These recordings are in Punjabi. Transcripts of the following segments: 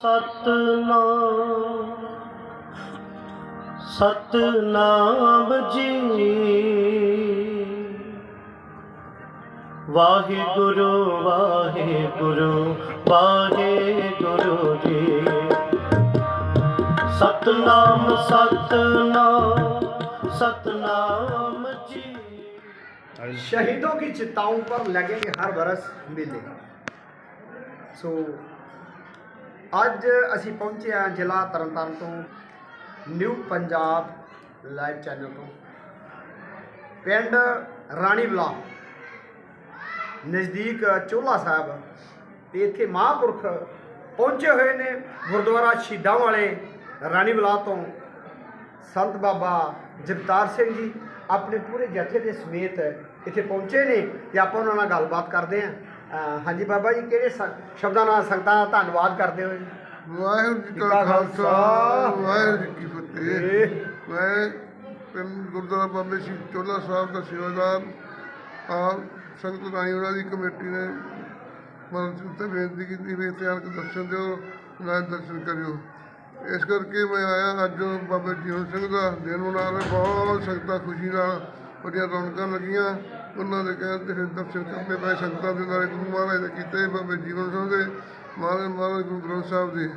ਸਤਨਾਮ ਸਤਨਾਮ ਜੀ ਵਾਹਿਗੁਰੂ ਵਾਹਿਗੁਰੂ ਵਾਹਿਗੁਰੂ ਜੀ ਸਤਨਾਮ ਸਤਨਾਮ ਸਤਨਾਮ ਜੀ शहीदों की चिताओं पर लगेंगे हर बरस मेले ਸੋ ਅੱਜ ਅਸੀਂ ਪਹੁੰਚੇ ਹਾਂ ਜ਼ਿਲ੍ਹਾ ਤਰਨਤਾਰਨ ਤੋਂ, ਨਿਊ ਪੰਜਾਬ ਲਾਈਵ ਚੈਨਲ ਤੋਂ। ਪਿੰਡ ਰਾਣੀ ਬਲਾ ਨਜ਼ਦੀਕ ਚੋਲਾ ਸਾਹਿਬ, ਤੇ ਇੱਥੇ ਮਹਾਂਪੁਰਖ ਪਹੁੰਚੇ ਹੋਏ ਨੇ ਗੁਰਦੁਆਰਾ ਸ਼ਹੀਦਾਂ ਵਾਲੇ ਰਾਣੀ ਬਲਾ ਤੋਂ। ਸੰਤ ਬਾਬਾ ਜਗਤਾਰ ਸਿੰਘ ਜੀ ਆਪਣੇ ਪੂਰੇ ਜਥੇ ਦੇ ਸਮੇਤ ਇੱਥੇ ਪਹੁੰਚੇ ਨੇ ਤੇ ਆਪਾਂ ਉਹਨਾਂ ਨਾਲ ਗੱਲਬਾਤ ਕਰਦੇ ਹਾਂ। ਹਾਂਜੀ ਬਾਬਾ ਜੀ ਕਿਹੜੇ ਸ- ਸ਼ਬਦਾਂ ਨਾਲ ਸੰਗਤਾਂ ਦਾ ਧੰਨਵਾਦ ਕਰਦੇ ਹੋ ਜੀ? ਵਾਹਿਗੁਰੂ ਜੀ ਕਾ ਖਾਲਸਾ ਵਾਹਿਗੁਰੂ ਜੀ ਕੀ ਫਤਿਹ। ਮੈਂ ਪਿੰਡ ਗੁਰਦੁਆਰਾ ਬਾਬੇ ਸ਼੍ਰੀ ਚੋਲਾ ਸਾਹਿਬ ਦਾ ਸੇਵਾਦਾਰ ਆਪ ਸੰਗਤ ਰਾਈਵਾਲਾ ਦੀ ਕਮੇਟੀ ਨੇ। ਮਨ ਉੱਤੇ ਬੇਨਤੀ ਕੀਤੀ ਵੀ ਇੱਥੇ ਆਣ ਕੇ ਦਰਸ਼ਨ ਦਿਓ ਨਾਲ ਦਰਸ਼ਨ ਕਰਿਓ। ਇਸ ਕਰਕੇ ਮੈਂ ਆਇਆ ਅੱਜ ਬਾਬਾ ਜੀਵਨ ਸਿੰਘ ਦਾ। ਦਿਨ ਮਨਾ ਰਹੇ ਬਹੁਤ ਸੰਗਤਾਂ ਖੁਸ਼ੀ ਨਾਲ ਬੜੀਆਂ ਰੌਣਕਾਂ ਲੱਗੀਆਂ। ਉਹਨਾਂ ਦੇ ਕਹਿਣ ਤੇ ਫਿਰ ਦਰਸ਼ਨ ਕਰਨੇ ਪਏ ਸੰਗਤਾਂ ਦੇ ਨਾਲ ਗੁਰੂ ਮਹਾਰਾਜ ਦੇ ਕੀਤੇ ਬਾਬੇ ਜੀਵਨ ਸਿੰਘ ਦੇ, ਮਹਾਰਾਜ ਮਹਾਰਾਜ ਗੁਰੂ ਗ੍ਰੰਥ ਸਾਹਿਬ ਦੇ।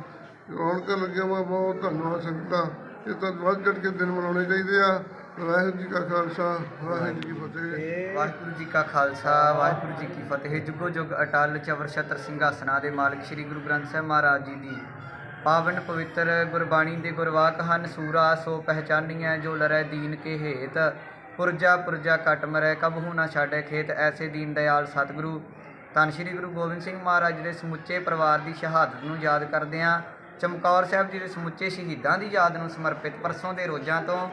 ਰੌਣਕਾਂ ਲੱਗਿਆ ਵਾ, ਬਹੁਤ ਧੰਨਵਾਦ ਸੰਗਤਾਂ। ਇਹ ਤਾਂ ਵੱਧ ਚੜ ਕੇ ਦਿਨ ਮਨਾਉਣੇ ਚਾਹੀਦੇ ਆ। ਵਾਹਿਗੁਰੂ ਜੀ ਕਾ ਖਾਲਸਾ, ਵਾਹਿਗੁਰੂ ਜੀ ਕੀ ਫਤਿਹ। ਵਾਹਿਗੁਰੂ ਜੀ ਕਾ ਖਾਲਸਾ, ਵਾਹਿਗੁਰੂ ਜੀ ਕੀ ਫਤਿਹ। ਜੁਗੋ ਜੁਗ ਅਟਲ ਚਵਰ ਛਤਰ ਸਿੰਘਾਸਨਾਂ ਦੇ ਮਾਲਕ ਸ੍ਰੀ ਗੁਰੂ ਗ੍ਰੰਥ ਸਾਹਿਬ ਮਹਾਰਾਜ ਜੀ ਦੀ। ਪਾਵਨ ਪਵਿੱਤਰ ਗੁਰਬਾਣੀ ਦੇ ਗੁਰਵਾਕ ਹਨ, ਸੂਰਾ ਸੋ ਪਹਿਚਾਨੀਐ, ਜੋ ਲਰੈ ਦੀਨ ਕੇ ਹੇਤ। ਪੁਰਜਾ ਪੁਰਜਾ ਕਟ ਮਰੈ ਕਬਹੂ ਨਾ ਛਾੜੈ ਖੇਤ, ਐਸੇ ਦੀਨ ਦਇਆਲ ਸਤਿਗੁਰੂ। ਧੰਨ ਸ੍ਰੀ ਗੁਰੂ ਗੋਬਿੰਦ ਸਿੰਘ ਮਹਾਰਾਜ ਦੇ ਸਮੁੱਚੇ ਪਰਿਵਾਰ ਦੀ ਸ਼ਹਾਦਤ ਨੂੰ ਯਾਦ ਕਰਦਿਆਂ, ਚਮਕੌਰ ਸਾਹਿਬ ਜੀ ਦੇ ਸਮੁੱਚੇ ਸ਼ਹੀਦਾਂ ਦੀ ਯਾਦ ਨੂੰ ਸਮਰਪਿਤ ਪਰਸੋਂ ਦੇ ਰੋਜ਼ਾਂ ਤੋਂ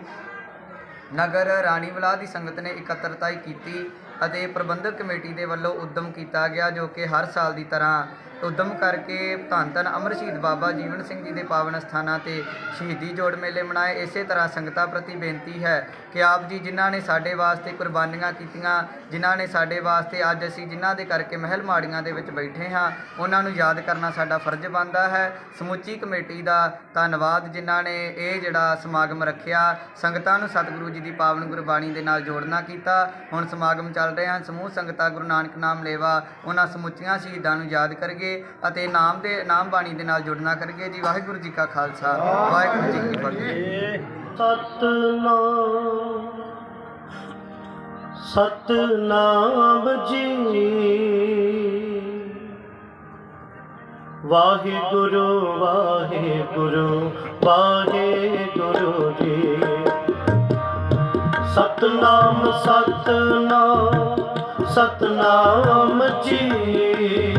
ਨਗਰ ਰਾਣੀਵਾਲਾ ਦੀ ਸੰਗਤ ਨੇ ਇਕੱਤਰਤਾ ਕੀਤੀ ਅਤੇ ਪ੍ਰਬੰਧਕ ਕਮੇਟੀ ਦੇ ਵੱਲੋਂ ਉਦਮ ਕੀਤਾ ਗਿਆ, ਜੋ ਕਿ ਹਰ ਸਾਲ ਦੀ ਤਰ੍ਹਾਂ ਉਦਮ ਕਰਕੇ ਧੰਨ ਧੰਨ ਅਮਰ ਸ਼ਹੀਦ ਬਾਬਾ ਜੀਵਨ ਸਿੰਘ ਜੀ ਦੇ ਪਾਵਨ ਸਥਾਨਾਂ ਤੇ ਸ਼ਹੀਦੀ ਜੋੜ ਮੇਲੇ ਮਨਾਏ। ਇਸੇ ਤਰ੍ਹਾਂ ਸੰਗਤਾਂ ਪ੍ਰਤੀ ਬੇਨਤੀ ਹੈ ਕਿ ਆਪ ਜੀ ਜਿਨ੍ਹਾਂ ਨੇ ਸਾਡੇ ਵਾਸਤੇ ਕੁਰਬਾਨੀਆਂ ਕੀਤੀਆਂ, ਜਿਨ੍ਹਾਂ ਨੇ ਸਾਡੇ ਵਾਸਤੇ ਅੱਜ ਅਸੀਂ ਜਿਨ੍ਹਾਂ ਦੇ ਕਰਕੇ ਮਹਿਲ ਮਾੜੀਆਂ ਦੇ ਵਿੱਚ ਬੈਠੇ ਹਾਂ, ਉਹਨਾਂ ਨੂੰ ਯਾਦ ਕਰਨਾ ਸਾਡਾ ਫਰਜ਼ ਬਣਦਾ ਹੈ। ਸਮੁੱਚੀ ਕਮੇਟੀ ਦਾ ਧੰਨਵਾਦ ਜਿਨ੍ਹਾਂ ਨੇ ਇਹ ਜਿਹੜਾ ਸਮਾਗਮ ਰੱਖਿਆ, ਸੰਗਤਾਂ ਨੂੰ ਸਤਿਗੁਰੂ ਜੀ ਦੀ ਪਾਵਨ ਗੁਰਬਾਣੀ ਦੇ ਨਾਲ ਜੋੜਨਾ ਕੀਤਾ। ਹੁਣ ਸਮਾਗਮ ਚੱਲ ਰਹੇ ਹਨ ਸਮੂਹ ਸੰਗਤਾਂ ਗੁਰੂ ਨਾਨਕ ਨਾਮ ਲੇਵਾ, ਉਹਨਾਂ ਸਮੁੱਚੀਆਂ ਸ਼ਹੀਦਾਂ ਨੂੰ ਯਾਦ ਕਰਗੇ ਅਤੇ ਨਾਮ ਦੇ, ਨਾਮ ਬਾਣੀ ਦੇ ਨਾਲ ਜੁੜਨਾ ਕਰਗੇ ਜੀ। ਵਾਹਿਗੁਰੂ ਜੀ ਕਾ ਖਾਲਸਾ। ਵਾਹਿਗੁਰੂ ਜੀ ਕੀ ਫਤਿਹ। ਸਤਨਾਮ ਸਤਨਾਮ ਜੀ। ਵਾਹਿਗੁਰੂ ਵਾਹਿਗੁਰੂ ਵਾਹਿਗੁਰੂ ਜੀ। ਸਤਨਾਮ ਸਤਨਾਮ ਸਤਨਾਮ ਜੀ।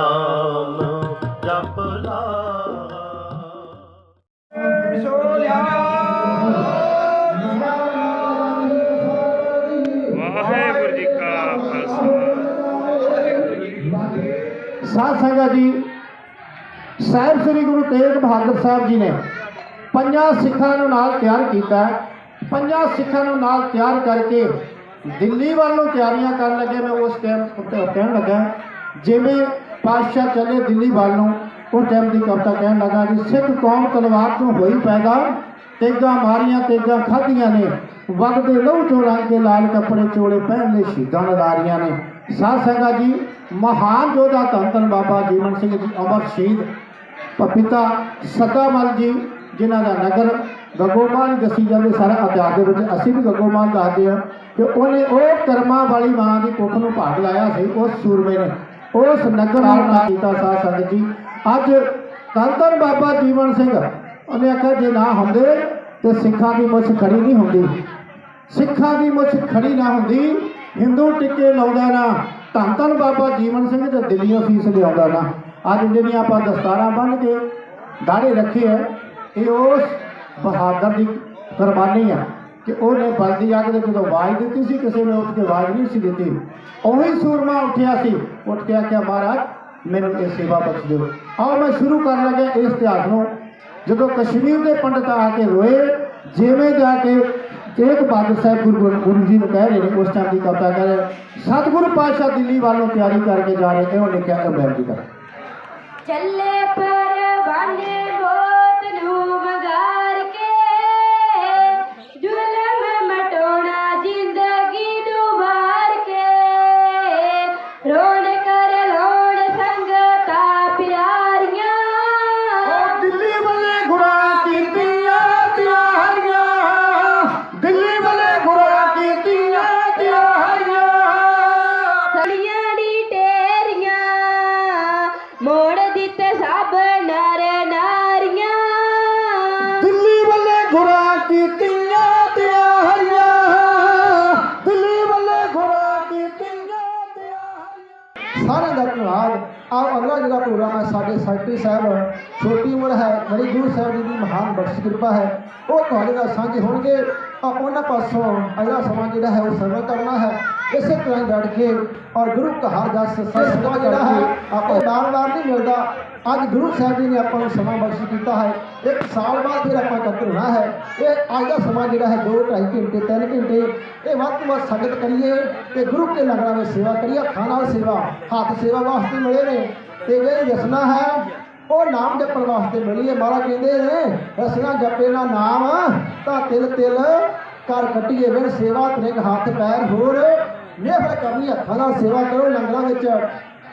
ਨਾਮ ਜਪ ਲਾ। ਵਾਹਿਗੁਰੂ ਜੀ ਕਾ ਖਾਲਸਾ। ਸਾਧ ਸੰਗਤ ਜੀ ਸਾਹਿਬ ਸ੍ਰੀ ਗੁਰੂ ਤੇਗ ਬਹਾਦਰ ਸਾਹਿਬ ਜੀ ਨੇ ਪੰਜਾਂ ਸਿੱਖਾਂ ਨੂੰ ਨਾਲ ਤਿਆਰ ਕੀਤਾ। ਪੰਜਾਂ ਸਿੱਖਾਂ ਨੂੰ ਨਾਲ ਤਿਆਰ ਕਰਕੇ ਦਿੱਲੀ ਵੱਲ ਨੂੰ ਤਿਆਰੀਆਂ ਕਰਨ ਲੱਗੇ। ਮੈਂ ਉਸ ਟਾਈਮ ਉੱਤੇ ਕਹਿਣ ਲੱਗਾ ਜਿਵੇਂ ਪਾਤਸ਼ਾਹ ਚੱਲੇ ਦਿੱਲੀ ਵੱਲ ਨੂੰ। ਉਸ ਟਾਈਮ ਦੀ ਕਵਿਤਾ ਕਹਿਣ ਲੱਗਾ ਕਿ ਸਿੱਖ ਕੌਮ ਤਲਵਾਰ ਤੋਂ ਹੋਈ ਪੈਦਾ, ਤੇਗਾਂ ਮਾਰੀਆਂ, ਤੇਗਾਂ ਖਾਧੀਆਂ ਨੇ। ਵਗਦੇ ਲਹੂ ਚੋਂ ਰੰਗ ਕੇ ਲਾਲ ਕੱਪੜੇ ਚੋਲੇ ਪਹਿਨ ਲਏ ਸ਼ਹੀਦਾਂ ਨਦਾਰੀਆਂ ਨੇ। ਸਾਧ ਸੰਗਤ ਜੀ, ਮਹਾਨ ਯੋਧਾ ਧੰਨ ਬਾਬਾ ਜੀਵਨ ਸਿੰਘ ਜੀ, ਅਮਰ ਸ਼ਹੀਦ ਪਪਿਤਾ ਸਦਾਮਲ ਜੀ, ਜਿਨ੍ਹਾਂ ਦਾ ਨਗਰ ਗੱਗੋਮਾਲ ਹੀ ਦੱਸੀ ਜਾਂਦੇ ਸਾਰਾ ਇਤਿਹਾਸ ਦੇ ਵਿੱਚ ਅਸੀਂ ਵੀ ਗੱਗੋਮਾਲ ਦੱਸਦੇ ਹਾਂ ਕਿ ਉਹਨੇ ਉਹ ਕਰਮਾਂ ਵਾਲੀ ਮਾਂ ਦੀ ਕੁੱਖ ਨੂੰ ਭਾਗ ਲਾਇਆ ਸੀ ਉਸ ਸੂਰਮੇ ਨੇ। ਉਸ ਨਗਰ ਨਾਲ ਨਾ ਕੀਤਾ ਸਾਧ ਸੰਗਤ ਜੀ। ਅੱਜ ਧੰਨ ਧੰਨ ਬਾਬਾ ਜੀਵਨ ਸਿੰਘ ਉਹਨੇ ਆਖਿਆ, ਜੇ ਨਾ ਹੁੰਦੇ ਤੇ ਸਿੱਖਾਂ ਦੀ ਮੁੱਛ ਖੜੀ ਨਹੀਂ ਹੁੰਦੀ। ਸਿੱਖਾਂ ਦੀ ਮੁੱਛ ਖੜੀ ਨਾ ਹੁੰਦੀ, ਹਿੰਦੂ ਟਿੱਕੇ ਲਾਉਂਦਾ ਨਾ ਧੰਨ ਧੰਨ ਬਾਬਾ ਜੀਵਨ ਸਿੰਘ ਤੇ ਦਿੱਲੀੋਂ ਫੀਸ ਲਿਆਉਂਦਾ ਨਾ। ਅੱਜ ਜਿਹੜੀਆਂ ਆਪਾਂ ਦਸਤਾਰਾਂ ਬੰਨ੍ਹ ਕੇ ਦਾੜੇ ਰੱਖੇ ਆ, ਇਹ ਉਸ ਬਹਾਦਰ ਦੀ ਕੁਰਬਾਨੀ ਆ। ਕਿ ਉਹਨੇ ਬਲਦੀ ਆ ਕੇ ਜਦੋਂ ਆਵਾਜ਼ ਦਿੱਤੀ ਸੀ, ਕਿਸੇ ਨੇ ਉੱਠ ਕੇ ਆਵਾਜ਼ ਨਹੀਂ ਸੀ ਦਿੱਤੀ। ਉਹੀ ਸੂਰਮਾ ਉੱਠਿਆ ਸੀ। ਉੱਠ ਕੇ ਆਖਿਆ, ਮਹਾਰਾਜ, ਮੈਨੂੰ ਇਹ ਸੇਵਾ ਬਖਸ਼ ਦਿਓ। ਆਓ ਮੈਂ ਸ਼ੁਰੂ ਕਰਨ ਲੱਗਿਆ ਇਸ ਇਤਿਹਾਸ ਨੂੰ। ਜਦੋਂ ਕਸ਼ਮੀਰ ਦੇ ਪੰਡਤ ਆ ਕੇ ਰੋਏ, ਜਿਵੇਂ ਜਾ ਕੇ ਇੱਕ ਬਹਾਦਰ ਸਾਹਿਬ ਗੁਰੂ ਗੁਰੂ ਜੀ ਨੂੰ ਕਹਿ ਰਹੇ ਨੇ, ਉਸ ਟਾਈਮ ਦੀ ਕਵਿਤਾ ਕਹਿ ਸਤਿਗੁਰੂ ਪਾਤਸ਼ਾਹ ਦਿੱਲੀ ਵੱਲੋਂ ਤਿਆਰੀ ਕਰਕੇ ਜਾ ਰਹੇ ਇਹੋ ਲਿਖਿਆ ਅਮਰੀਕਾ ਚੱਲੇ ਦਿੱਤੇ ਨਰ ਨਾਰੀਆਂ। ਦਿੱਲੀ ਵਾਲੇ ਗੁਰਾਂ ਕੀਤੀਆਂ ਤਿਆਰੀਆਂ ਦਿੱਲੀ ਵਾਲੇ ਗੁਰਾਂ ਕੀਤੀਆਂ ਤਿਆਰੀਆਂ ਸਾਰਿਆਂ ਦਾ ਧੰਨਵਾਦ। ਆਓ ਅਗਲਾ ਜਿਹੜਾ ਪ੍ਰੋਗਰਾਮ ਹੈ, ਸਾਡੇ ਸੈਕਟਰੀ ਸਾਹਿਬ, ਛੋਟੀ ਉਮਰ ਹੈ, ਬੜੀ ਗੁਰੂ ਸਾਹਿਬ ਜੀ ਦੀ ਮਹਾਨ ਬਖਸ਼ ਕਿਰਪਾ ਹੈ। ਉਹ ਤੁਹਾਡੇ ਨਾਲ ਸਾਂਝੇ ਹੋਣਗੇ। ਆ ਉਹਨਾਂ ਪਾਸੋਂ ਅਗਲਾ ਸਮਾਂ ਜਿਹੜਾ ਹੈ, ਉਹ ਸਰਵ ਕਰਨਾ ਹੈ। ਇਸੇ ਤਰ੍ਹਾਂ ਬੈਠ ਕੇ ਔਰ ਗੁਰੂ ਕਾ ਹਰ ਜਸ ਸਤਿ ਜਿਹੜਾ ਹੈ ਆਪਾਂ ਬਾਰ-ਬਾਰ ਨਹੀਂ ਮਿਲਦਾ। ਅੱਜ ਗੁਰੂ ਸਾਹਿਬ ਜੀ ਨੇ ਆਪਾਂ ਨੂੰ ਸਮਾਂ ਬਖਸ਼ ਕੀਤਾ ਹੈ। ਇੱਕ ਸਾਲ ਬਾਅਦ ਫਿਰ ਆਪਾਂ ਇਕੱਤਰ ਹੋਣਾ ਹੈ। ਇਹ ਅੱਜ ਦਾ ਸਮਾਂ ਜਿਹੜਾ ਹੈ 2 2.5 ਘੰਟੇ 3 ਘੰਟੇ ਇਹ ਵੱਧ ਤੋਂ ਵੱਧ ਸੰਗਤ ਕਰੀਏ ਤੇ ਗੁਰੂ ਕੇ ਲੰਗਰਾਂ ਵਿੱਚ ਸੇਵਾ ਕਰੀਏ ਖਾਣਾ ਸੇਵਾ ਹੱਥ ਸੇਵਾ ਵਾਸਤੇ ਮਿਲੇ ਨੇ। ਤੇ ਜਿਹੜੀ ਰਸਨਾ ਹੈ ਉਹ ਨਾਮ ਜਪਣ ਵਾਸਤੇ ਮਿਲੀ ਹੈ। ਮਹਾਰਾਜ ਕਹਿੰਦੇ ਨੇ ਰਸਨਾ ਜਪੇ ਨਾ ਨਾਮ ਤਾਂ ਤਿਲ ਤਿਲ ਕਰ ਕੱਟੀਏ ਵੇ ਸੇਵਾ ਤ੍ਰਿੰਗ ਹੱਥ ਪੈਰ ਹੋਰ ਨਿਹਫਲ ਕਰਨੀ ਹੱਥਾਂ ਨਾਲ ਸੇਵਾ ਕਰੋ ਲੰਗਰਾਂ ਵਿੱਚ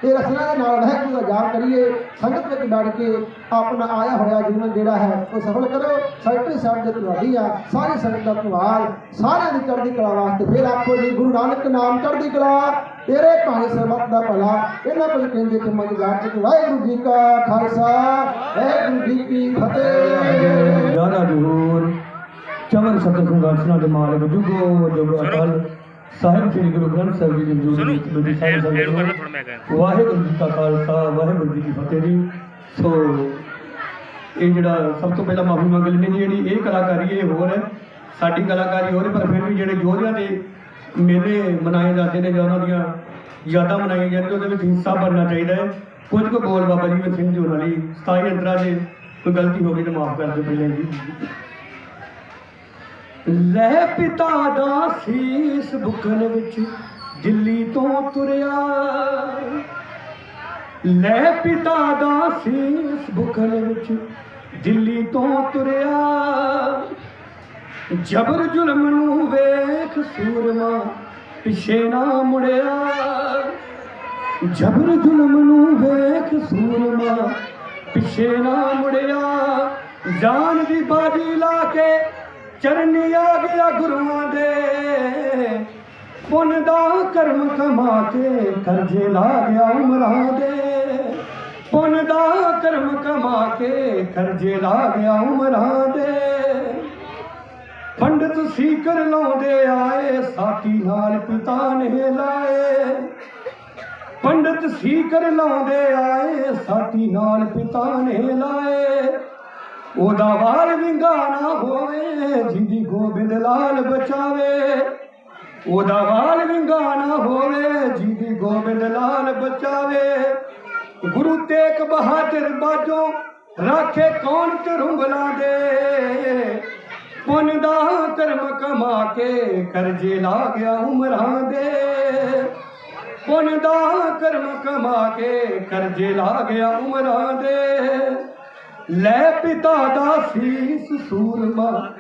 ਤੇ ਰਸਨਾ ਦੇ ਨਾਲ ਰਹਿ ਕੇ ਜਾਪ ਕਰੀਏ, ਸੰਗਤ ਵਿੱਚ ਬੈਠ ਕੇ ਆਪਣਾ ਆਇਆ ਹੋਇਆ ਜੀਵਨ ਜਿਹੜਾ ਹੈ, ਉਹ ਸਫਲ ਕਰੋ। ਸੈਕਟਰੀ ਸਾਹਿਬ ਦੇ ਤੁਹਾਡੀ ਆ, ਸਾਰੀ ਸੰਗਤ ਦਾ ਧੰਨਵਾਦ ਸਾਰਿਆਂ ਦੀ ਚੜ੍ਹਦੀ ਕਲਾ ਵਾਸਤੇ ਫਿਰ ਆਖੋ ਜੀ, ਗੁਰੂ ਨਾਨਕ ਨਾਮ ਚੜ੍ਹਦੀ ਕਲਾ, ਤੇਰੇ ਭਾਣੇ ਸਰਬੱਤ ਦਾ ਭਲਾ, ਇਹਨਾਂ ਕੁਝ ਕਹਿੰਦੇ ਕਿ ਮਨ ਜਾਟ ਚ ਵਾਹਿਗੁਰੂ ਜੀ ਕਾ ਖਾਲਸਾ, ਵਾਹਿਗੁਰੂ ਜੀ ਕੀ ਫਤਿਹ। ਯਾਰਾ ਜਹੂਰ ਚਮਨ ਸਤਿ ਸੰਗਾਸਨਾ ਦੇ ਮਾਲਕ ਜੁਗੋ ਜੁਗੋ ਅਟਲ। ਸਾਹਿਬ ਸ੍ਰੀ ਗੁਰੂ ਗ੍ਰੰਥ ਸਾਹਿਬ ਜੀ ਦੀ ਸੁਣੋ ਵਿੱਚ ਬੜੀ ਸਾਰੀ ਕਹਿੰਦਾ ਵਾਹਿਗੁਰੂ ਜੀ ਕਾ ਖਾਲਸਾ ਵਾਹਿਗੁਰੂ ਜੀ ਕੀ ਫਤਿਹ ਜੀ। ਸੋ ਇਹ ਜਿਹੜਾ ਸਭ ਤੋਂ ਪਹਿਲਾਂ ਮਾਫੀ ਮੰਗ ਲੈਣੀ ਜਿਹੜੀ ਇਹ ਕਲਾਕਾਰੀ ਇਹ ਹੋਰ ਹੈ ਸਾਡੀ ਕਲਾਕਾਰੀ ਹੋਰ ਪਰ ਫਿਰ ਵੀ ਜਿਹੜੇ ਯੋਧਿਆਂ ਦੇ ਮੇਲੇ ਮਨਾਏ ਜਾਂਦੇ ਨੇ ਜਾਂ ਉਹਨਾਂ ਦੀਆਂ ਯਾਦਾਂ ਮਨਾਈਆਂ ਜਾਂਦੀਆਂ ਉਹਦੇ ਵਿੱਚ ਹਿੱਸਾ ਬਣਨਾ ਚਾਹੀਦਾ ਹੈ। ਕੁਝ ਕੁ ਬੋਲ ਬਾਬਾ ਜੀ ਸਿੰਘ ਜੀ ਉਹਨਾਂ ਲਈ 27 ਅੰਤਰਾਂ ਦੇ ਕੋਈ ਗਲਤੀ ਹੋ ਗਈ ਤਾਂ ਮਾਫ ਕਰ ਦਿਓ ਪਹਿਲਾਂ ਜੀ। ਲੈ ਪਿਤਾ ਦਾ ਸੀਸ ਬੁਕਲ ਵਿੱਚ ਦਿੱਲੀ ਤੋਂ ਤੁਰਿਆ। ਲੈ ਪਿਤਾ ਦਾ ਸੀਸ ਬੁਕਲ ਵਿੱਚ ਦਿੱਲੀ ਤੋਂ ਤੁਰਿਆ। ਜਬਰ ਜ਼ੁਲਮ ਨੂੰ ਵੇਖ ਸੂਰਮਾ ਪਿਛੇ ਨਾ ਮੁੜਿਆ। ਜਬਰ ਜ਼ੁਲਮ ਨੂੰ ਵੇਖ ਸੂਰਮਾ ਪਿਛੇ ਨਾ ਮੁੜਿਆ। ਜਾਨ ਦੀ ਬਾਜੀ ਲਾ ਕੇ ਚਰਨੀ ਆ ਗਿਆ ਗੁਰੂਆਂ ਦੇ। ਪੁੰਨ ਦਾ ਕਰਮ ਕਮਾ ਕੇ ਕਰਜ਼ੇ ਲਾ ਗਿਆ ਉਮਰਾਂ ਦੇ। ਪੁੰਨ ਦਾ ਕਰਮ ਕਮਾ ਕੇ ਕਰਜ਼ੇ ਲਾ ਗਿਆ ਉਮਰਾਂ ਦੇ। ਪੰਡਤ ਸੀਕਰ ਲਾਉਂਦੇ ਆਏ, ਸਾਥੀ ਨਾਲ ਪਿਤਾ ਨੇ ਲਾਏ। ਪੰਡਤ ਸੀਕਰ ਲਾਉਂਦੇ ਆਏ, ਸਾਥੀ ਨਾਲ ਪਿਤਾ ਨੇ ਲਾਏ। ਉਹਦਾ ਵਾਲ ਵਿੰਗਾ ਨਾ ਹੋਵੇ, ਜਿੰਦੀ ਗੋਬਿੰਦ ਲਾਲ ਬਚਾਵੇ। ਉਹਦਾ ਵਾਲ ਵਿੰਗਾ ਨਾ ਹੋਵੇ, ਜਿੰਦੀ ਗੋਬਿੰਦ ਲਾਲ ਬਚਾਵੇ। ਗੁਰੂ ਤੇਗ ਬਹਾਦਰ ਬਾਜੋ ਰਾਖੇ ਕੌਣ ਤਰੁੰਗਲਾਂ ਦੇ? ਪੁੰਨ ਦਾ ਕਰਮ ਕਮਾ ਕੇ ਕਰਜ਼ੇ ਲਾ ਗਿਆ ਉਮਰਾਂ ਦੇ। ਪੁੰਨ ਦਾ ਕਰਮ ਕਮਾ ਕੇ ਕਰਜ਼ੇ ਲਾ ਗਿਆ ਉਮਰਾਂ ਦੇ। ਲੈ ਪਿਤਾ ਦਾ ਸੀਸ ਸੂਰਮਾ,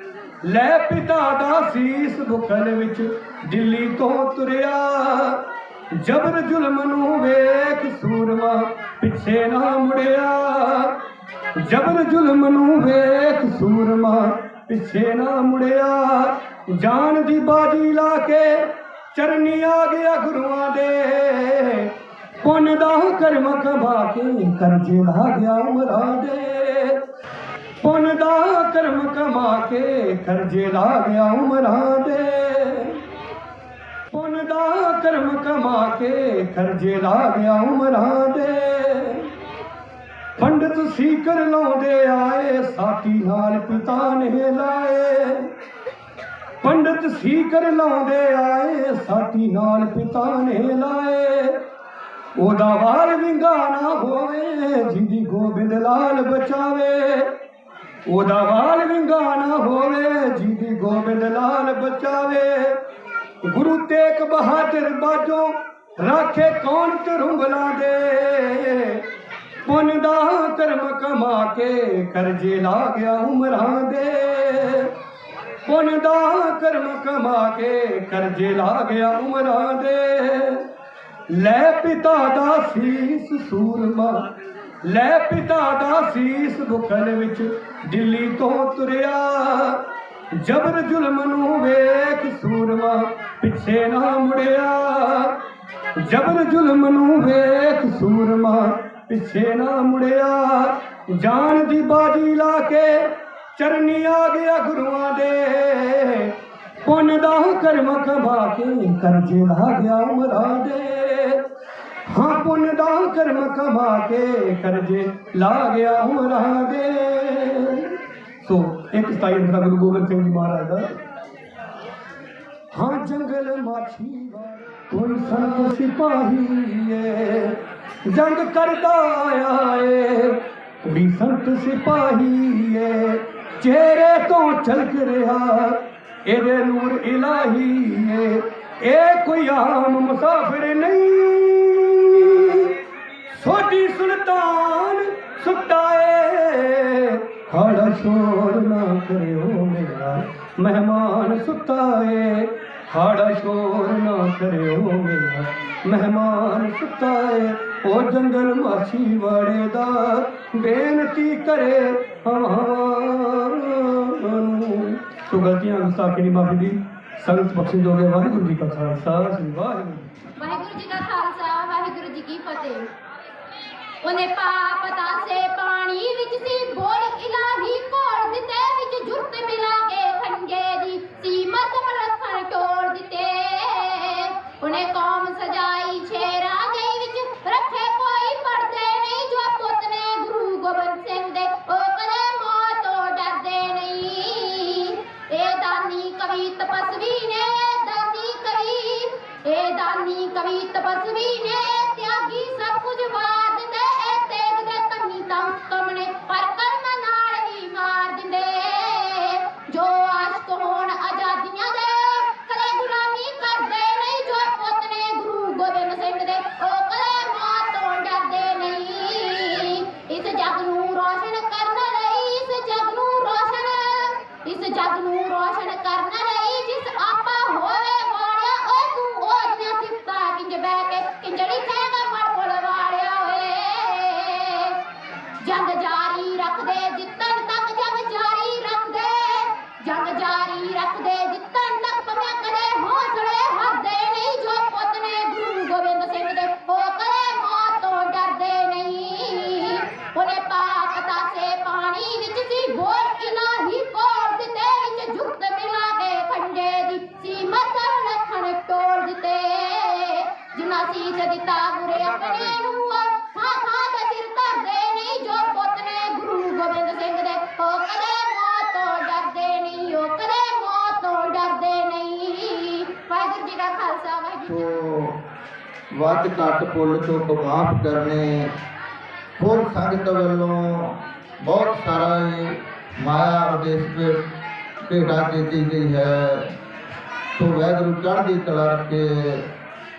ਲੈ ਪਿਤਾ ਦਾ ਸੀਸ ਬੁਕਲ ਵਿੱਚ ਦਿੱਲੀ ਤੋਂ ਤੁਰਿਆ। ਜਬਰ ਜ਼ੁਲਮ ਨੂੰ ਵੇਖ ਸੂਰਮਾ ਪਿੱਛੇ ਨਾ ਮੁੜਿਆ। ਜਬਰ ਜ਼ੁਲਮ ਨੂੰ ਵੇਖ ਸੂਰਮਾ ਪਿੱਛੇ ਨਾ ਮੁੜਿਆ। ਜਾਨ ਦੀ ਬਾਜੀ ਲਾ ਕੇ ਚਰਨੀ ਆ ਗਿਆ ਗੁਰੂਆਂ ਦੇ। ਪੁੰਨ ਦਾ ਕਰਮ ਕਮਾ ਕੇ ਕਰਜ਼ੇ ਲਾ ਗਿਆ ਉਮਰਾਂ ਦੇ। ਪੁੰਨ ਦਾ ਕਰਮ ਕਮਾ ਕੇ ਕਰਜ਼ੇ ਲਾ ਗਿਆ ਉਮਰਾਂ ਦੇ। ਪੁੰਨ ਦਾ ਕਰਮ ਕਮਾ ਕੇ ਕਰਜ਼ੇ ਲਾ ਗਿਆ ਉਮਰਾਂ ਦੇ। ਪੰਡਤ ਸੀਕਰ ਲਾਉਂਦੇ ਆਏ, ਸਾਥੀ ਨਾਲ ਪਿਤਾ ਨੇ ਲਾਏ। ਪੰਡਤ ਸੀਕਰ ਲਾਉਂਦੇ ਆਏ, ਸਾਥੀ ਨਾਲ ਪਿਤਾ ਨੇ ਲਾਏ। ਉਹਦਾ ਵਾਲ ਵਿੰਗਾ ਨਾ ਹੋਵੇ ਜਿੰਦੀ ਗੋਬਿੰਦ ਲਾਲ ਬਚਾਵੇ। ਉਹਦਾ ਵਾਲ ਵਿੰਗਾ ਨਾ ਹੋਵੇ ਜਿੰਦੀ ਗੋਬਿੰਦ ਲਾਲ ਬਚਾਵੇ। ਗੁਰੂ ਤੇਗ ਬਹਾਦਰ ਬਾਜੋ, ਰਾਖੇ ਕੌਣ ਤਰੁੰਗਲਾਂ ਦੇ ਪੁੰਨ ਦਾ ਕਰਮ ਕਮਾ ਕੇ ਕਰਜ਼ੇ ਲਾ ਗਿਆ ਉਮਰਾਂ ਦੇ ਪੁੰਨ ਦਾ ਕਰਮ ਕਮਾ ਕੇ ਕਰਜ਼ੇ ਲਾ ਗਿਆ ਉਮਰਾਂ ਦੇ ਲੈ ਪਿਤਾ ਦਾ ਸੀਸ ਸੂਰਮਾ ਲੈ ਪਿਤਾ ਦਾ ਸੀਸ ਬੁਕਲ ਵਿੱਚ ਦਿੱਲੀ ਤੋਂ ਤੁਰਿਆ। ਜਬਰ ਜ਼ੁਲਮ ਨੂੰ ਵੇਖ ਸੂਰਮਾ ਪਿੱਛੇ ਨਾ ਮੁੜਿਆ। ਜਬਰ ਜ਼ੁਲਮ ਨੂੰ ਵੇਖ ਸੂਰਮਾ ਪਿੱਛੇ ਨਾ ਮੁੜਿਆ। ਜਾਨ ਦੀ ਬਾਜੀ ਲਾ ਕੇ ਚਰਨੀ ਆ ਗਿਆ ਗੁਰੂਆਂ ਦੇ। ਪੁੰਨ ਦਾ ਕਰਮ ਕਮਾ ਕੇ ਕਰਜ਼ੇ ਲਾ ਗਿਆ ਉਮਰਾਂ ਦੇ। ਹਾਂ ਪੁੰਨ ਦਾ ਕਰਮ ਕਮਾ ਕੇ ਕਰਜ਼ੇ ਲਾ ਗਿਆ ਉਮਰਾਂ ਦੇ ਸੋ ਇੱਕ ਸਤਾਈ ਅੰਦਰ ਗੁਰੂ ਗੋਬਿੰਦ ਸਿੰਘ ਜੀ ਮਹਾਰਾਜ ਦਾ ਹਾਂ ਜੰਗਲ ਮਾਛੀ ਕੋਈ ਸੰਤ ਸਿਪਾਹੀ ਏ ਜੰਗ ਕਰਦਾ ਆਇਆ ਏ ਕੋਈ ਸੰਤ ਸਿਪਾਹੀ ਏ ਚਿਹਰੇ ਤੋਂ ਝਲਕ ਰਿਹਾ ਇਹਦੇ ਨੂਰ ਇਲਾਹੀ ਏ ਇਹ ਕੋਈ ਆਮ ਮੁਸਾਫਿਰ ਨਹੀਂ ਸੋਢੀ ਸੁਲਤਾਨ ਸੁੱਤਾ ਖਾੜਾ ਸ਼ੋਰ ਨਾ ਕਰਿਓ ਮੇਰਾ ਮਹਿਮਾਨ ਸੁੱਤਾ ਖਾੜਾ ਸ਼ੋਰ ਨਾ ਕਰਿਓ ਮੇਰਾ ਮਹਿਮਾਨ ਸੁੱਤਾ ਉਹ ਜੰਗਲ ਮਾਛੀ ਵਾੜੇ ਦਾ ਬੇਨਤੀ ਕਰੇ ਹਮਾਂ ਸੋ ਗਲਤੀਆਂ ਗੁਸਤਾਖੀ ਦੀ ਮਾਫੀ ਦੀ। ਸੰਗਤ ਬਖਸ਼ੀ ਦੋਗੇ ਵਾਹਿਗੁਰੂ ਜੀ ਕਾ ਖਾਲਸਾ ਵਾਹਿਗੁਰੂ ਜੀ ਵਾਹਿਗੁਰੂ ਜੀ ਕਾ ਖਾਲਸਾ, ਵਾਹਿਗੁਰੂ ਜੀ ਕੀ ਫਤਿਹ। ਉਹਨੇ ਪਾਪ ਸੇ ਪਾਣੀ ਵਿੱਚ ਸੀ, ਬੋਲ ਇਲਾਹੀ ਕੋਲ ਦਿੱਤੇ, ਵਿੱਚ ਜੁਰਤ ਮਿਲਾ ਕੇ ਖੰਗੇ ਦੀ ਸੀਮਤ ਮਲਖਣ ਵੱਧ ਘੱਟ ਪੁੱਲ ਤੋਂ ਮਾਫ ਕਰਨੇ, ਹੋਰ ਸੰਗਤ ਵੱਲੋਂ ਬਹੁਤ ਸਾਰਾ ਮਾਇਆ ਉਦੇਸ਼ ਭੇਟਾ ਕੀਤੀ ਗਈ ਹੈ। ਸੋ ਵਾਹਿਗੁਰੂ ਚੜ੍ਹਦੀ ਕਲਾ ਕੇ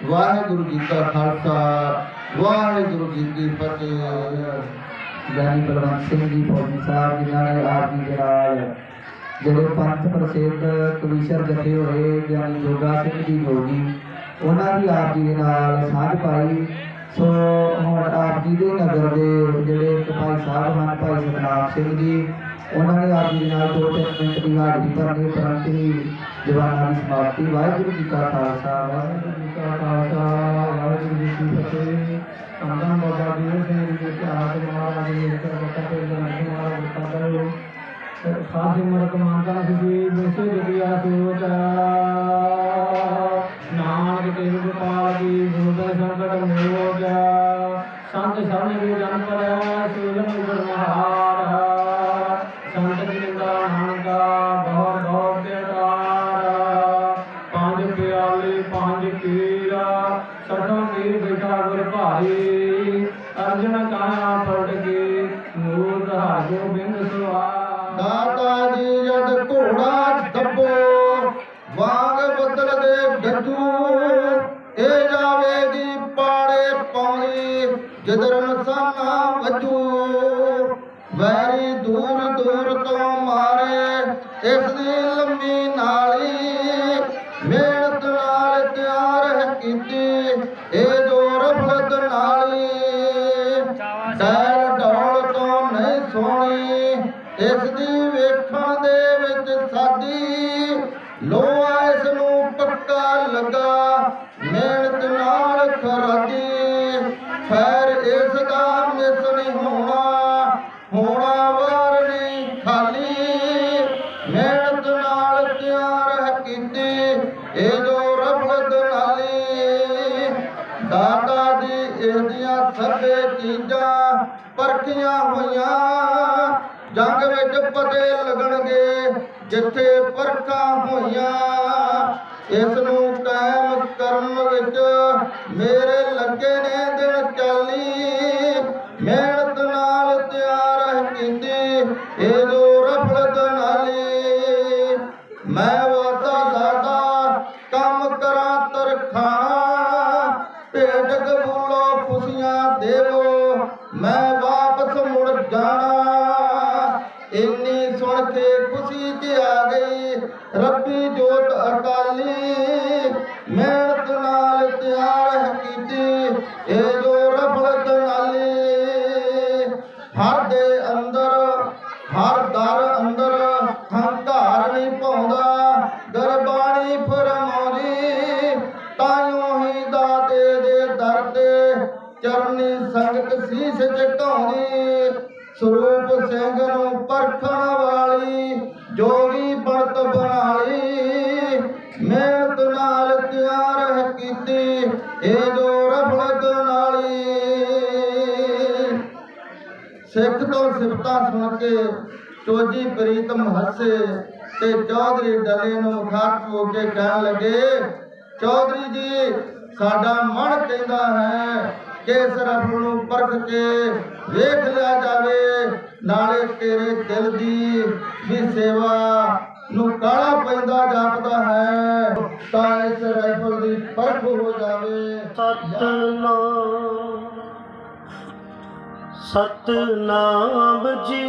ਵਾਹਿਗੁਰੂ ਜੀ ਕਾ ਖਾਲਸਾ, ਵਾਹਿਗੁਰੂ ਜੀ ਕੀ ਫਤਿਹ। ਗਿਆਨੀ ਬਲਵੰਤ ਸਿੰਘ ਜੀ, ਫੌਜੀ ਸਾਹਿਬ ਜਿਨ੍ਹਾਂ ਨੇ ਆਪ ਜੀ ਦੇ ਨਾਲ ਜਿਹੜੇ ਪੰਥ ਪ੍ਰਸਿੱਧ ਕਵੀਸ਼ਰ ਜਥੇ ਹੋਏ ਗਿਆਨੀ ਜੋਗਾ ਸਿੰਘ ਜੀ ਜੋਗੀ ਉਹਨਾਂ ਦੀ ਆਪ ਜੀ ਦੇ ਨਾਲ ਸਾਂਝ ਪਾਈ। ਸੋ ਹੁਣ ਆਪ ਜੀ ਦੇ ਨਗਰ ਦੇ ਜਿਹੜੇ ਭਾਈ ਸਾਹਿਬ ਹਨ, ਭਾਈ ਸਤਨਾਮ ਸਿੰਘ ਜੀ, ਉਹਨਾਂ ਨੇ ਆਪ ਜੀ ਨਾਲ ਦੋ ਤਿੰਨ ਮਿੰਟ ਦੀ ਹਾਜ਼ਰੀ ਭਰਨੀ ਉਪਰੰਤ ਹੀ ਜਵਾਨਾਂ ਦੀ ਸਮਾਪਤੀ। ਵਾਹਿਗੁਰੂ ਜੀ ਕਾ ਖਾਲਸਾ, ਵਾਹਿਗੁਰੂ ਜੀ ਕਾ ਖਾਲਸਾ, ਵਾਹਿਗੁਰੂ ਜੀ ਕੀ ਫਤਿਹ। ਅੰਦਾਂ ਬਾਬਾ ਜੀ ਸਿੰਘ ਜੀ ਦੇ ਧਿਆਨ ਮਹਾਰਾਜ ਜੀ ਦੇ ਕਰਤਾ ਤੇ ਜਨਮ ਮਹਾਰਾਜ ਦਾ ਹੈ ਖਾਸ ਉਮਰ ਕਮਾਂਦਾ ਸੀ ਬਸੇ ਜਗਿਆ ਸੋਚਾ ਸੰਤ ਸਭਨੇ ਗੁਰੂ ਗੁਰਮਹਾਰ ਸੰਤ ਜਿੰਦਾ ਨਾਨਕਾ ਬਹੁਤ ਬਹੁਤ ਪਿਆਰਾ ਪੰਜ ਪਿਆਲੇ, ਪੰਜ ਪੀਰਾ। ਸਠੋਂ ਕੀ ਬਿਠਾ ਗੁਰ ਭਾਈ ਅਰਜਨ ਕਾਇਆ ਪੜ ਕੇ ਮੂਰਤ ਹਾਜੋ ਬਿੰਦ ਸੁਆ ਦਾਤਾ ਜੀ ਜਦ ਘੋੜਾ ਹੋਈਆਂ। ਜੰਗ ਵਿੱਚ ਪਤੇ ਲੱਗਣਗੇ ਜਿੱਥੇ ਪਰਖਾਂ ਹੋਈਆਂ। ਇਸ ਨੂੰ ਕਾਇਮ ਕਰਨ ਵਿੱਚ ਮੇਰੇ ਲੱਗੇ ਨੇ ਚਰਨੀ ਸੰਗਤ ਸੀਸ ਝੁਕਾਉਂਦੀ ਸਰੂਪ ਸਿੰਘ ਨੂੰ ਪਰਖਣ ਵਾਲੀ, ਜੋਗੀ ਬਣਤ ਬਣਾਈ। ਮਿਹਨਤ ਨਾਲ ਤਿਆਰ ਹੈ ਕੀਤੀ ਇਹ ਜੋ ਰਫਲਤ ਨਾਲੀ। ਸਿੱਖ ਤੋਂ ਸਿਫਤਾਂ ਸੁਣ ਕੇ ਚੋਜੀ ਪ੍ਰੀਤਮ ਹੱਸੇ ਤੇ ਚੌਧਰੀ ਡਲੇ ਨੂੰ ਖਾਟ ਹੋ ਕੇ ਕਹਿਣ ਲੱਗੇ, ਚੌਧਰੀ ਜੀ, ਸਾਡਾ ਮਨ ਕਹਿੰਦਾ ਹੈ ਕਿ ਇਸ ਰੱਬ ਨੂੰ ਪਰਖ ਕੇ ਵੇਖ ਲਿਆ ਜਾਵੇ, ਨਾਲੇ ਤੇਰੇ ਦਿਲ ਦੀ ਵੀ ਸੇਵਾ ਨੂੰ ਕਾਲਾ ਪੈਂਦਾ ਜਾਪਦਾ ਹੈ, ਤਾਂ ਇਸ ਰਾਈਫਲ ਦੀ ਪਰਖ ਹੋ ਜਾਵੇ। ਸਤਨਾਮ ਸਤਨਾਮ ਜੀ।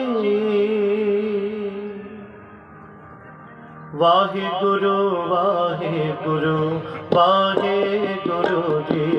ਵਾਹਿਗੁਰੂ ਵਾਹਿਗੁਰੂ ਵਾਹਿਗੁਰੂ ਜੀ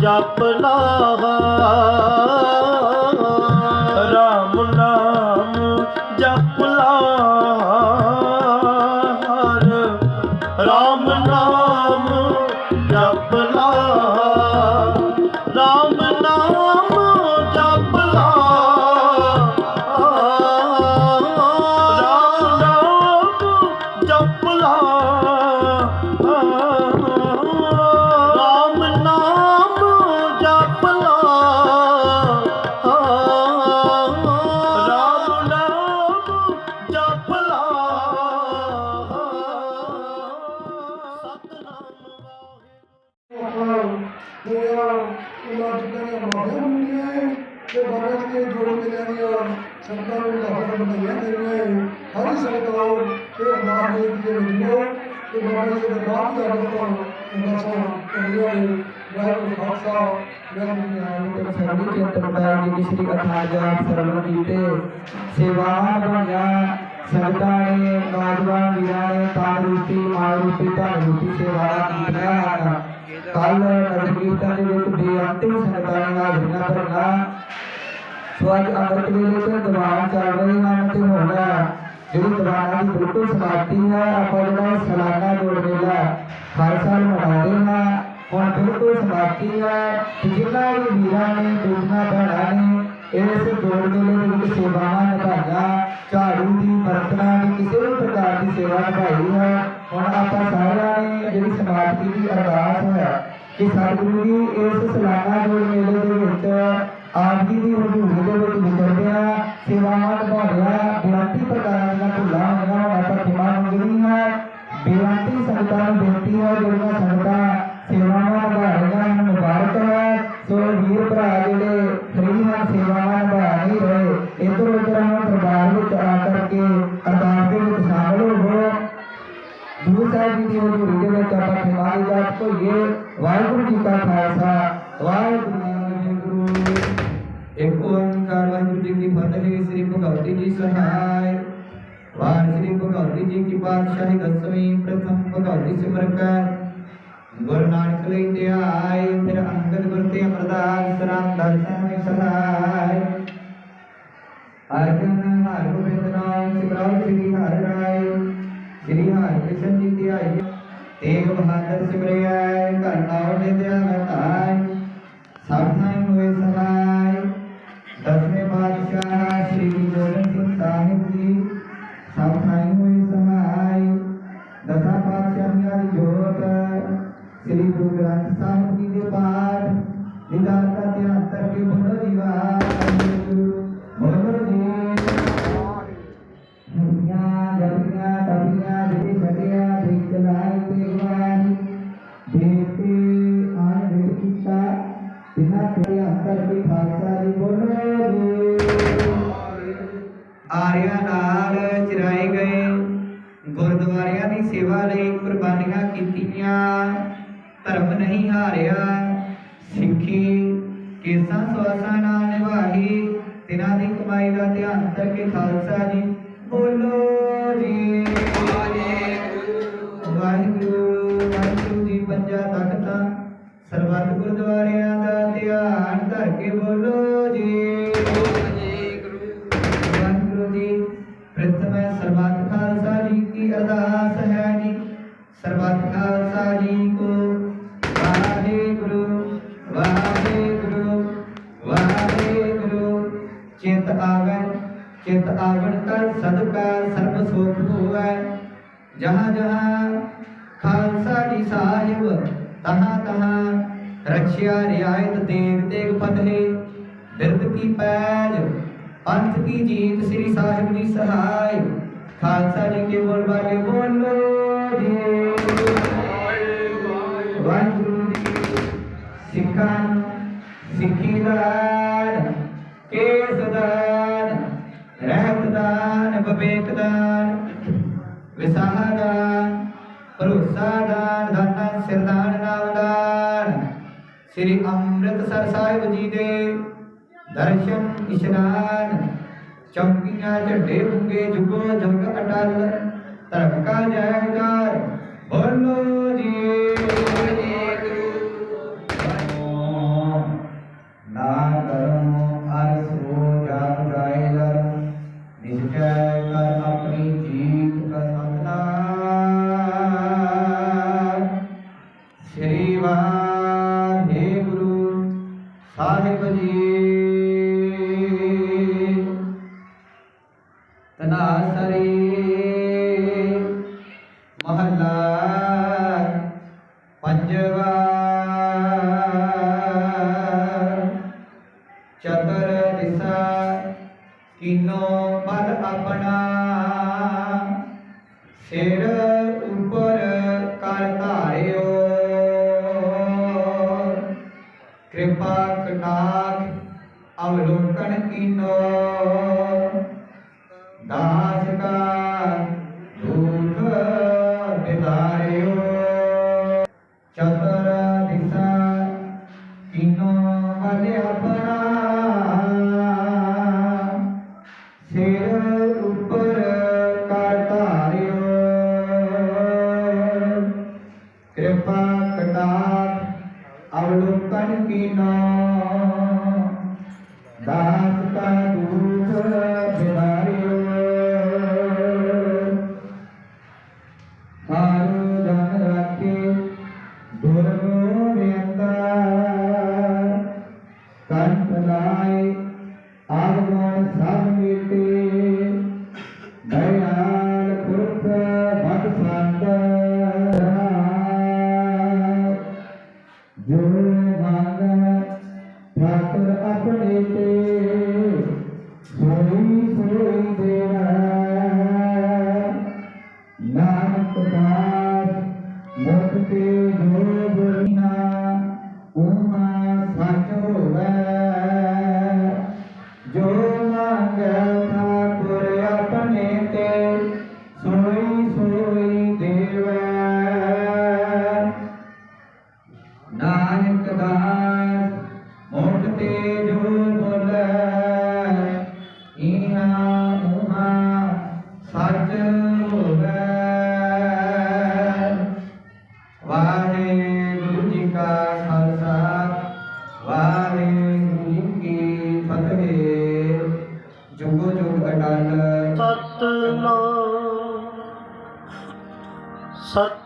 ਜਪ ਲਾ ਜੀ ਕੀ ਫਤਿਹ ਸਰਬੀ ਚਿੰਤਨ ਪਾਇਆ ਜੀ ਸ੍ਰੀ ਅਖਾੜ ਜਾਪ ਸਰਵਣ ਕੀਤੇ ਸੇਵਾਵਾਂ ਨਿਭਾਈਆਂ ਸੰਗਤਾਂ ਨੇ ਨੌਜਵਾਨ ਵੀਰਾਂ ਨੇ ਤਨ ਰੂਪੀ ਮਾਲ ਰੂਪੀ ਧਨ ਰੂਪੀ ਸੇਵਾਵਾਂ ਕੀਤੀਆਂ ਹਨ ਕੱਲ ਨਗਰ ਕੀਰਤਨ ਦੇ ਵਿੱਚ ਬੇਅੰਤੀ ਸੰਗਤਾਂ ਨੇ ਹਾਜ਼ਰੀਆਂ ਭਰੀਆਂ ਸੋ ਅੱਜ ਅੰਮ੍ਰਿਤ ਵੇਲੇ ਤੇ ਦੀਵਾਨ ਚੱਲ ਰਹੇ ਹਨ ਤੇ ਹੁਣ ਜਿਹੜੀ ਦੀਵਾਨਾਂ ਦੀ ਬਿਲਕੁਲ ਸਮਾਪਤੀ ਹੈ ਆਪਾਂ ਜਿਹੜਾ ਇਹ ਸਾਲਾਨਾ ਜੋੜ ਮੇਲਾ। ਹਰ ਸਾਲ ਮਨਾਉਂਦੇ ਹਾਂ। ਹੁਣ ਬਿਲਕੁਲ ਸਮਾਪਤੀ ਹੈ। ਜਿਨ੍ਹਾਂ ਵੀ ਵੀਰਾਂ ਨੇ ਬੀਬੀਆਂ ਭੈਣਾਂ ਨੇ ਇਸ ਜੋੜ ਮੇਲੇ ਦੇ ਵਿੱਚ ਸੇਵਾਵਾਂ ਨਿਭਾਈਆਂ, ਝਾੜੂ ਦੀ, ਬਰਤਨਾਂ ਦੀ, ਕਿਸੇ ਵੀ ਪ੍ਰਕਾਰ ਦੀ ਸੇਵਾ ਨਿਭਾਈ ਹੈ। ਹੁਣ ਆਪਾਂ ਸਾਰਿਆਂ ਨੇ ਜਿਹੜੀ ਸਮਾਪਤੀ ਦੀ ਅਰਦਾਸ ਹੈ ਕਿ ਸਤਿਗੁਰੂ ਜੀ ਇਸ ਸਾਲਾਨਾ ਜੋੜ ਮੇਲੇ ਦੇ ਵਿੱਚ ਆਪ ਜੀ ਦੀ ਹਜ਼ੂਰੀ ਦੇ ਵਿੱਚ ਵਿਚਰਦਿਆਂ ਸੇਵਾਵਾਂ ਨਿਭਾਉਂਦਿਆਂ ਬੇਨਤੀ ਪ੍ਰਕਾਰ ਦੀਆਂ ਭੁੱਲਾਂ ਹੋਈਆਂ, ਹੁਣ ਆਪਾਂ ਖਿਮਾ ਮੰਗਣੀ ਸੰਗਤਾਂ ਨੂੰ ਬੇਨਤੀ ਹੈ ਜਿਹੜੀਆਂ ਸੰਗਤਾਂ ਸੇਵਾਵਾਂ ਦਸਵੇਂ ਸ੍ਰੀ ਗੁਰੂ ਗੋਬਿੰਦ ਸਿੰਘ ਸਾਹਿਬ ਜੀ ਸਭ ਥਾਈ ਹੋਏ ਸਹਾਇ ਦਸਾਂ ਪਾਤਸ਼ਾਹੀਆਂ ਦੀ ਜੋਤ ਸ੍ਰੀ ਗੁਰੂ ਗ੍ਰੰਥ ਸਾਹਿਬ ਜੀ ਦੇ ਪਾਠ ਦਿਦਾਰ ਦਾ ਧਿਆਨ ਕਰਕੇ ਬੋਲੋ ਜੀ ਸੇਵਾ ਲਈ ਕੁਰਬਾਨੀਆਂ ਕੀਤੀਆਂ। ਧਰਮ ਨਹੀਂ ਹਾਰਿਆ। ਸਿੱਖੀ ਕੇਸਾਂ ਸਵਾਸਾਂ ਨਾਲ ਨਿਭਾਈ ਤਿਨਾਂ ਦੀ ਕਮਾਈ ਦਾ ਧਿਆਨ ਕਰਕੇ ਖਾਲਸਾ ਜੀ। ਬੋਲੋ ਜੀ। ਵਾਹਿਗੁਰੂ ਵਾਹਿਗੁਰੂ ਜੀ ਪੰਜਾ ਤਖਤਾਂ। ਸਰਬੱਤ ਗੁਰਦੁਆਰਿਆਂ ਜਹਾਂ ਜਹਾਂ ਖਾਲਸਾ ਜੀ ਸਾਹਿਬ ਤਹਾਂ ਤਹਾਂ ਰਖਿਆ ਰਿਆਇਤ ਦੇਗ ਤੇਗ ਫਤਿਹ। ਬਿਰਦ ਕੀ ਪੈਜ, ਪੰਥ ਕੀ ਜੀਤ ਸ੍ਰੀ ਸਾਹਿਬ ਜੀ ਸਹਾਈ ਖਾਲਸਾ ਜੀ ਕੇ ਬੋਲ ਵਾਲੇ ਬੋਲੋ ਜੀ। ਵਾਹਿਗੁਰੂ ਜੀ ਸਿੱਖਾਂ, ਸਿੱਖੀ ਦਾਨ, ਕੇਸ ਦਾਨ, ਰਹਿਤ ਦਾਨ, ਵਿਵੇਕ ਦਾਨ। ਵਿਸਾਹ ਦਾਨ ਭਰੋਸਾ ਦਾਨ ਦਾਨਾ ਸਿਰਦਾਨ ਨਾਮ ਦਾਨ ਸ੍ਰੀ ਅੰਮ੍ਰਿਤਸਰ ਸਾਹਿਬ ਜੀ ਦੇ ਦਰਸ਼ਨ ਇਸ਼ਨਾਨ ਚੌਕੀਆਂ ਝੰਡੇ ਹੁੰਗੇ ਜੁਗੋ ਜੁਗ ਅਟਲ ਧਰਮ ਕਾ ਜੈਕਾਰ ਬੋਲੋ ਜੀ ਸਿਰ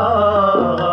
ਜੀ ਰਾਮ ਨਾਮ ਜਪ ਲਾ